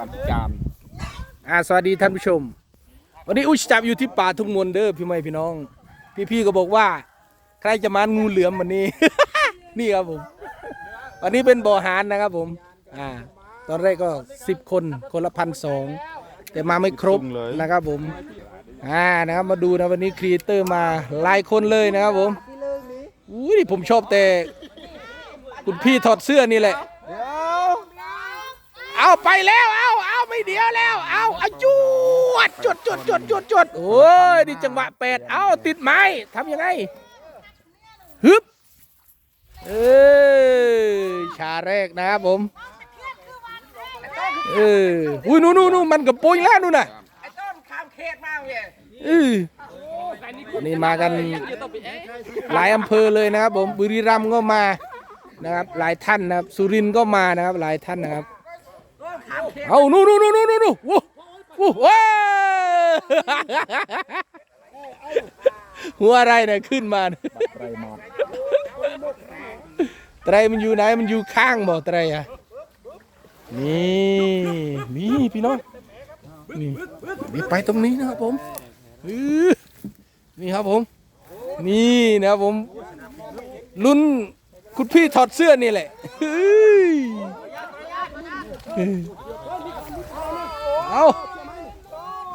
บ้านพิจารณ์อ่าสวัสดีท่านผู้ชม วันนี้อุชจับอยู่ที่ป่าทุ่งมนเด้อพี่ไม่พี่น้อง พี่ๆก็บอกว่า ใครจะมางูเหลือมวันนี้ นี่ครับผม วันนี้เป็นบ่อหารนะครับผมอ่าตอนแรกก็สิบคนคนละพันสองแต่มาไม่ครบนะครับผมอ่านะครับมาดูนะวันนี้ครีเอเตอร์มาหลายคนเลยนะครับผมอุ้ยผมชอบแต่ คุณพี่ถอดเสื้อนี่แหละ เอาไปแล้ว เอาเอาไม่เดียวแล้ว เอาเอาจวดจวดจวดจวดจวดจวดโอ้ยนี่จังหวะแปดเอาติดไม้ทำยังไงฮึบเออชาแรกนะครับผมเอออุ้ยนู่นนู่นมันกับปุยแล้วนู่นน่ะไอ้ต้นข้ามเขตมากเลยเออนนี้มากันหลายอำเภอเลยนะครับผมบุรีรัมย์ก็มานะครับหลายท่านนะครับ สุรินทร์ก็มานะครับหลายท่านนะครับ เอานู่นนู่นนู่นนู่นนู่นวู้วู้ว้าหัวอะไรเนี่ยขึ้นมาเนี่ยไรหมอดไตรมันอยู่ไหนมันอยู่ข้างบ่ไตรอะนี่นี่พี่น้องนี่นี่ไปตรงนี้นะครับผมอื้อนี่ครับผม นี่นะครับผมลุ้นคุณพี่ถอดเสื้อนี่แหละ เอา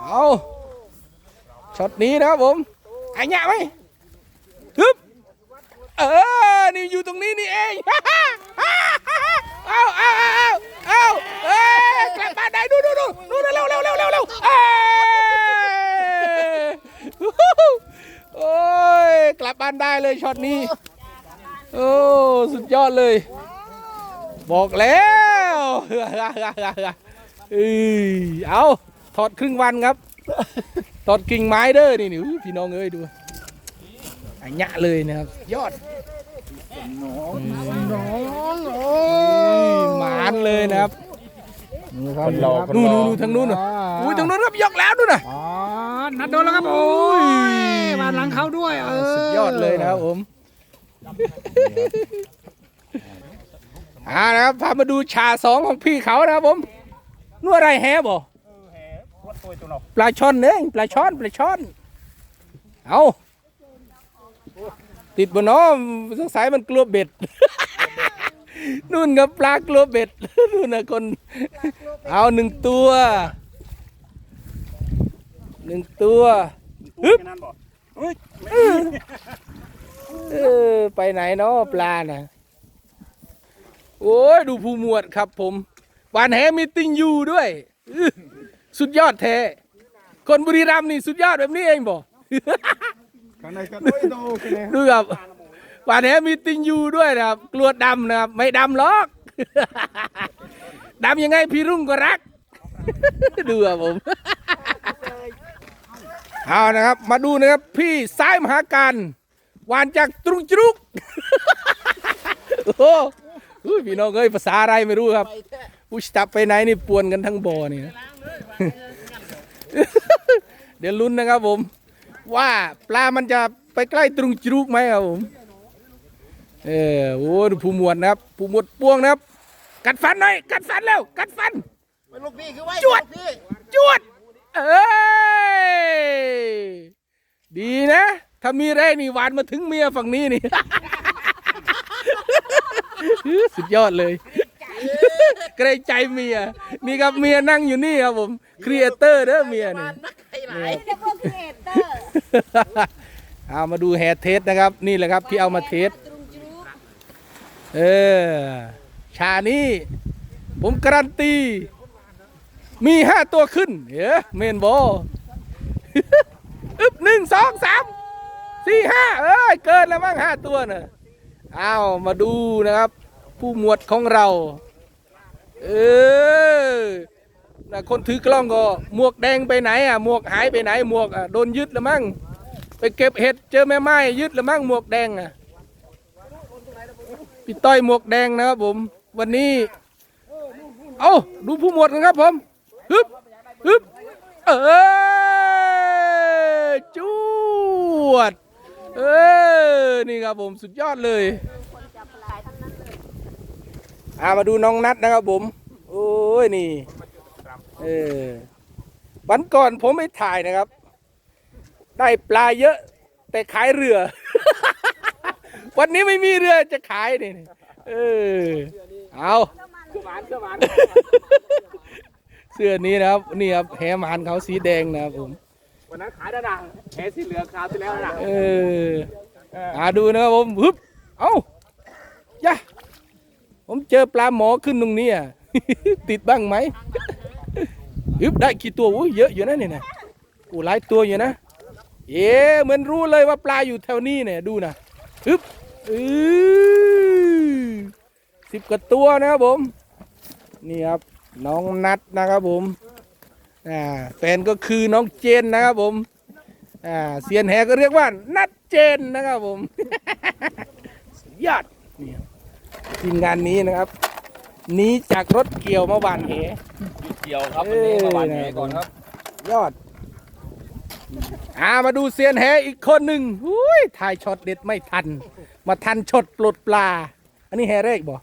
เอาช็อตนี้นะครับผมไอ้เนี้ยไหมฮึบเออ นี่อยู่ตรงนี้นี่เองเอาเอาเอาเอาเอ้ยกลับบ้านได้ดูดูดูดูเร็วเร็วเร็วเร็วเร็วเอ้ยโอ้ยกลับบ้านได้เลยช็อตนี้ โอ้ สุดยอดเลย บอกแล้ว เอ้ยเอาถอดครึ่งวันครับ ถอดกิ่งไม้เด้อนี่นี่อุ๊ยพี่น้องเอ้ยดูอันยะเลยนะครับ ยอดหมานเลยนะครับ คนรอคนนู่นรอนู่นทางนู้นน่ะอุ้ยทางนู้นครับยกแล้วนู่นน่ะ อ๋อนัดโดนแล้วครับโอ้ยมาหลังเขาด้วย เออสุดยอดเลยนะครับผม อ่านะครับพามาดูชาสองของพี่เขานะครับผมนู่นอะไรแฮบ่ปลาช่อนเนี่ยปลาช่อนปลาช่อน เอาติดบนน้อสงสัยมันกลัวเบ็ดนู่นกับปลากลัวเบ็ดนู่นนะคน เอาหนึ่งตัวหนึ่งตัวฮึบเออไปไหนเนาะปลาน่ะ โอ้ยดูผู้หมวดครับผมหวานแหมีติงยูด้วยอื้อสุดยอดแท้คนบุรีรัมย์นี่สุดยอดแบบนี้เองบ่ข้างในก็ด้วยโตกันเลยดูครับหวานแหมีติงยูด้วยนะครับ กลวดดำนะครับ ไม่ดำหรอกดำยังไงพี่รุ่งก็รัก ดูครับผมเอานะครับ มาดูนะครับ พี่สายมหาการหวานจากตรุงจรุกโอ้โห อุ้ยพี่น้องเอ้ยภาษาอะไรไม่รู้ครับอุชตับไปไหนนี่ปวนกันทั้งบ่อนี่นะเดี๋ยวลุ้นนะครับผม ว่าปลามันจะไปใกล้ตรุงจรุกไหมครับผมเออโอ้ดูผู้หมวดนะครับผู้หมวดปวงนะครับ กัดฟันหน่อยกัดฟันแล้วกัดฟันลูกพี่คือไว้จวดจวดเอ้ยดีนะ ถ้ามีแรงนี่หวานมาถึงเมียฝั่งนี้นี่ สุดยอดเลย เกรงใจเมีย นี่ครับเมียนั่งอยู่นี่ครับผมครีเอเตอร์เด้อเมียนี่เฉพาะครีเอเตอร์เอามาดูแฮร์เทสนะครับ นี่แหละครับที่เอามาเทสตรุงจรุกเออชานี้ผมการันตี มีห้าตัวขึ้นเฮ้เมนบออึบหนึ่งสองสามสี่ห้าเอ้ย เกินแล้วมั้งห้าตัวน่ะ เอามาดูนะครับ ผู้หมวดของเรา เออนะคนถือกล้องก็หมวกแดงไปไหนอะหมวกหายไปไหนหมวกอะโดนยึดล้วมั้งไปเก็บเห็ดเจอแม่ไม้ยึดล้วมั้งหมวกแดงอะพี่ต้อยหมวกแดงนะครับผม วันนี้ เอาดูผู้หมวดกันครับผมฮึบฮึบเออจวด เออนี่ครับผมสุดยอดเลย อามาดูน้องนัดนะครับผมโอ้ยนี่เออวันก่อนผมไม่ถ่ายนะครับ ได้ปลาเยอะ แต่ขายเรือ วันนี้ไม่มีเรือจะขายนี่เออเอาหวานก็หวานเสื้อนี้นะครับนี่ครับแหหมานเขาสีแดงนะครับผมวันนั้นขายได้ดังแหสีเหลืองคราวที่แล้วนะเอออาดูนะครับผมฮึบเอ้าย่า ผมเจอปลาหมอขึ้นตรงนี้อะติดบ้างไหมฮึบได้กี่ตัวอุ้ยเยอะอยู่นะเนี่ยนะกูหลายตัวอยู่นะ เอ๊ะเหมือนรู้เลยว่าปลาอยู่แถวนี้เนี่ยดูนะฮึบอือสิบกว่าตัวนะครับผม นี่ครับน้องนัดนะครับผมอ่าแฟนก็คือน้องเจนนะครับผมอ่าเซียนแหก็เรียกว่านัดเจนนะครับผมยอด ทีมงานนี้นะครับหนีจากรถเกี่ยวมาหวานเหเกี่ยวครับวันนี้มาหวานแหก่อนครับ ยอดอ่ามาดูเซียนแหอีกคนหนึ่งหุ้ยถ่ายช็อตเด็ดไม่ทัน มาทันช็อตปลดปลา อันนี้แหแรกบ่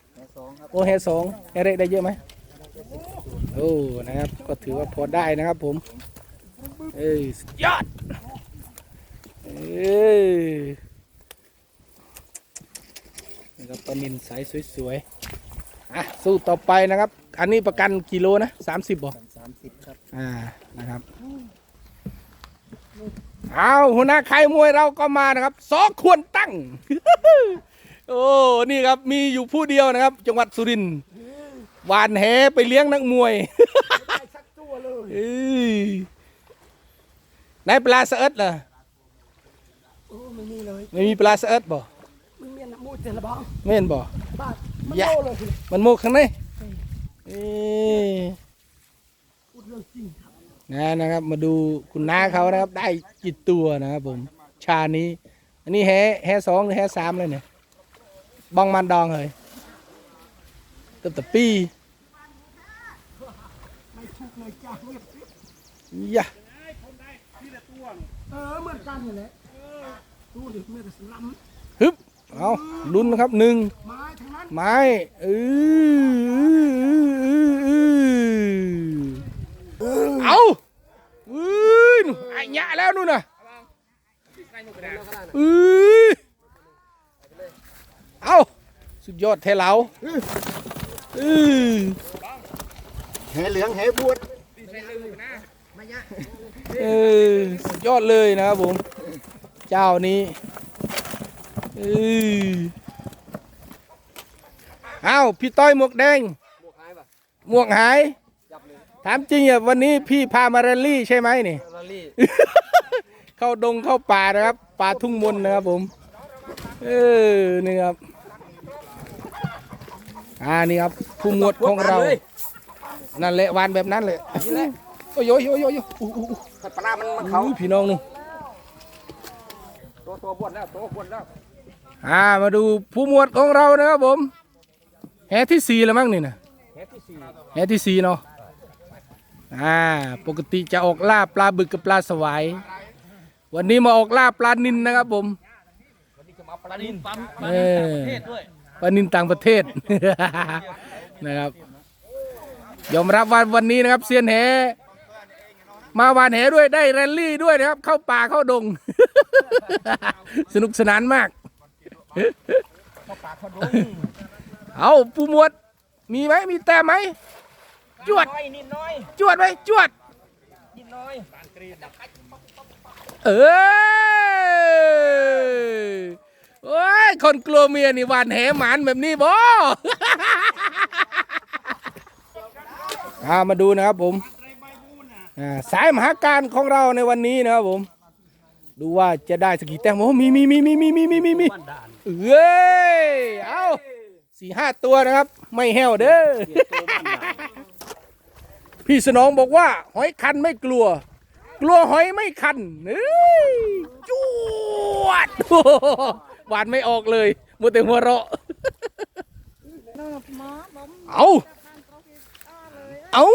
โอ้แหสองแหแรกได้เยอะไหมโอ้นะครับ ก็ถือว่าพอได้นะครับผม เอ้ยสุดยอด เอ้ย นี่ก็ปลานินใสสวยๆอะสู้ต่อไปนะครับ อันนี้ประกันกิโลนะสามสิบบ่สามสิบครับ อ่านะครับเอาหัวหน้าค่ายมวยเราก็มานะครับสอควรตั้ง โอ้นี่ครับมีอยู่ผู้เดียวนะครับ จังหวัดสุรินทร์หวานแหไปเลี้ยงนักมวยเอ้ยไหนปลาสะเอิดล่ะไม่มีเลย ไม่มีปลาสะเอิดบ่มึง เมียนมูดเจนละบ้างไม่เห็นบ่บ้านยะมันโมกข้างในเอ้ยพูดเรื่องจริงครับนะนะครับ มาดูคุณน้าเขานะครับ ได้กี่ตัวนะครับผมชานี้ อันนี้แฮแฮสองหรือแฮสามเลยเนี่ยบองมันดองเลยตับตะปีไม่ถูกเลยจ้าเงียบยะเออเหมือนกันนี่แหละดูดิเมื่อแต่สลัมฮึบ เอาลุ้นนะครับหนึ่งไม้ทั้งนั้นไม้เออเอาอือนู่นไอ้ยะแล้วนู่นน่ะอือเอาสุดยอดเทเหลาอือแหเหลืองแหบวชเออสุดยอดเลยนะครับผม เจ้านี้ เออเอาพี่ต้อยหมวกแดง หมวกหาย ถามจริงอะวันนี้พี่พามาแรลลี่ใช่ไหมนี่ลาลี่ เข้าดงเข้าป่านะครับ ป่าทุ่งมนนะครับผม เออ นี่ครับ อ่า นี่ครับผู้หมวดของเรา นั่นแหละวานแบบนั้นเลยนี่แหละโอ้ยโอ้ยโอ้ยโอ้ยอู้อู้อู้ถ้าปลามันมันเขาอู้พี่น้องนู่นตัวตัวบวนแล้วตัวบวนแล้ว อ่ามาดูผู้หมวดของเรานะครับผมแหที่สี่แล้วมั้งนี่นะแหที่สี่แหที่สี่เนาะอ่าปกติจะออกล่าปลาบึกกับปลาสวาย วันนี้มาออกล่าปลานินนะครับผมวันนี้จะมาปลาดินปั๊มเออเทศด้วยปลานินต่างประเทศนะครับยอมรับว่าวันนี้นะครับเซียนแหมาหวานแหด้วยได้แรลลี่ด้วยนะครับ เข้าป่าเข้าดง สนุกสนานมาก เอาปูหมวด มีไหมมีแต้มไหม จวด น้อยนิดน้อยจวดไหมจวด นิดน้อยเออโอ้ย คนกลัวเมียนี่หวานแหหมานแบบนี้บ่ อ่ามาดูนะครับผมอ่าสายมหาการของเราในวันนี้นะครับผม ดูว่าจะได้สักกี่แต้มโอ้มีมีมีมีมีมีมีมีมี เอ้ยเอาสี่ห้าตัวนะครับ ไม่แห้วเด้อพี่สนองบอกว่า หอยคันไม่กลัว กลัวหอยไม่คันเอ้ยจวดหวานไม่ออกเลยมัวแต่หัวเราะเอาเอา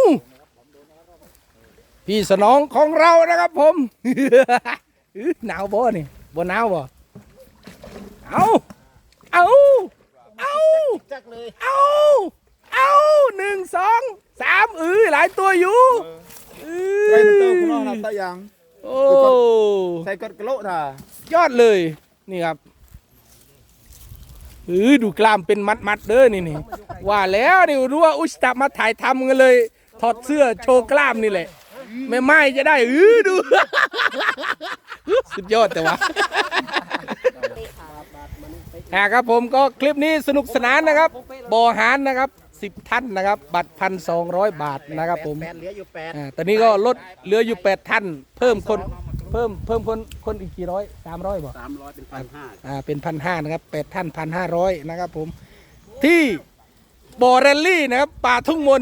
พี่สนองของเรานะครับผมอื้อหนาวบ่นี่บ่หนาวบ่ เอาเอาเอาจักเลยเอาเอเอ้าหนึ่งสองสามเออหลายตัวอยู่เอใส่อมันเติมข้างนอกนะตะยังโอ้ใส่กดกะโหลกท่ายอดเลยนี่ครับเออดูกล้ามเป็นมัดมัดๆเด้อนี่นี่ว่าแล้วนี่รู้ว่าอุยสตับมาถ่ายทำกันเลย ถอดเสื้อโชว์กล้ามนี่แหละไม่ไม่จะได้เออดู สุดยอดแต่ว่า อ่าครับผมก็คลิปนี้สนุกสนานนะครับบ่อหารนะครับสิบท่านนะครับ บัตรพันสองร้อยบาทนะครับผมแปดเหลืออยู่แปดอ่าตอนนี้ก็ลดเหลืออยู่แปดท่าน เพิ่มคนเพิ่มเพิ่มคนคนอีกกี่ร้อยสามร้อยบ่สามร้อยเป็นพันห้าอ่าเป็นพันห้านะครับแปดท่านพันห้าร้อยนะครับผมที่บ่อแรลลี่นะครับป่าทุ่งมน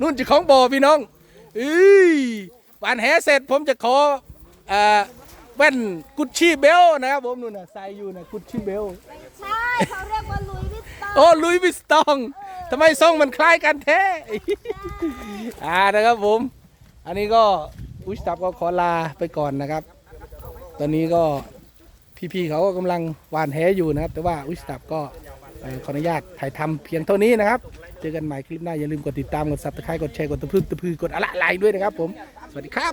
นู่นเจะของบ่อพี่น้องอุ้ยปานแหเสร็จผมจะขออ่า แว่นกุชชี่เบลนะครับผมนู่นน่ะใส่อยู่นะกุชชี่เบลใช่เขาเรียกว่าลุยวิตตองโอ้ลุยวิสตองทำไมทรงมันคล้ายกันแท้อ่านะครับผม อันนี้ก็อุยสตับก็ขอลาไปก่อนนะครับ ตอนนี้ก็พี่ๆเขาก็กำลังหวานแหอยู่นะครับ แต่ว่าอุยสตับก็เอ่อขออนุญาตถ่ายทำเพียงเท่านี้นะครับ เจอกันใหม่คลิปหน้าอย่าลืมกดติดตาม กดซับสไครต์กดแชร์ กดตะพึ่งตะพือกดอะไรๆด้วยนะครับผม สวัสดีครับ